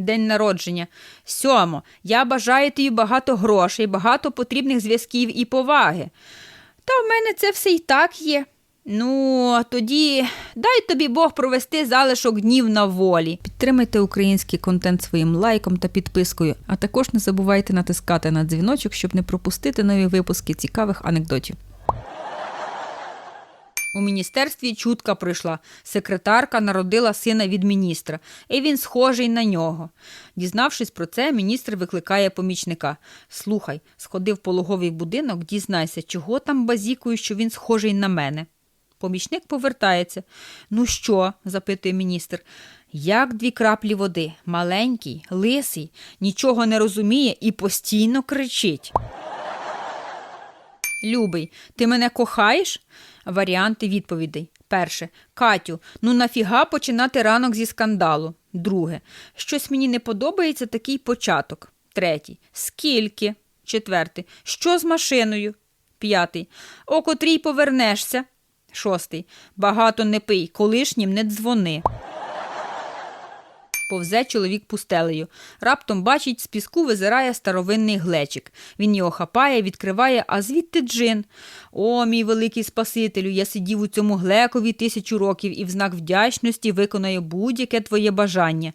День народження. Сьомо. Я бажаю тобі багато грошей, багато потрібних зв'язків і поваги. Та в мене це все і так є. Ну, тоді дай тобі Бог провести залишок днів на волі. Підтримайте український контент своїм лайком та підпискою, а також не забувайте натискати на дзвіночок, щоб не пропустити нові випуски цікавих анекдотів. У міністерстві чутка прийшла. Секретарка народила сина від міністра, і він схожий на нього. Дізнавшись про це, міністр викликає помічника. Слухай, сходи в пологовий будинок, дізнайся, чого там базікою, що він схожий на мене. Помічник повертається. Ну що? запитує міністр. Як дві краплі води, маленький, лисий, нічого не розуміє і постійно кричить. Любий, ти мене кохаєш? Варіанти відповідей. Перше. Катю, ну нафіга починати ранок зі скандалу. Друге. Щось мені не подобається такий початок. Третій. Скільки? Четвертий. Що з машиною? П'ятий. О котрій повернешся. Шостий. Багато не пий, колишнім не дзвони. Повзе чоловік пустелею. Раптом бачить, з піску визирає старовинний глечик. Він його хапає, відкриває, а звідти джин. О, мій великий Спасителю, я сидів у цьому глекові тисячу років і в знак вдячності виконаю будь-яке твоє бажання.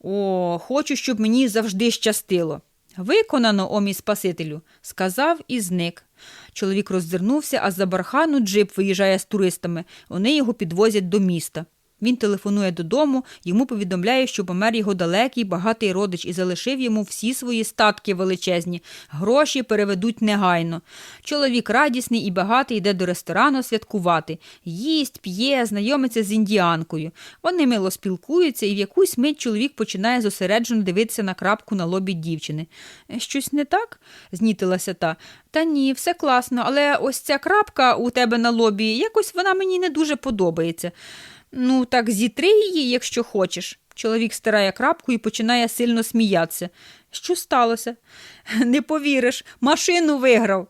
О, хочу, щоб мені завжди щастило. Виконано, о мій Спасителю, сказав і зник. Чоловік роззирнувся, а з-за бархану джип виїжджає з туристами. Вони його підвозять до міста. Він телефонує додому, йому повідомляє, що помер його далекий багатий родич і залишив йому всі свої статки величезні. Гроші переведуть негайно. Чоловік радісний і багатий йде до ресторану святкувати. Їсть, п'є, знайомиться з індіанкою. Вони мило спілкуються, і в якусь мить чоловік починає зосереджено дивитися на крапку на лобі дівчини. Щось не так? знітилася та. Та ні, все класно, але ось ця крапка у тебе на лобі, якось вона мені не дуже подобається. Ну, так зітри її, якщо хочеш. Чоловік стирає крапку і починає сильно сміятися. Що сталося? Не повіриш, машину виграв.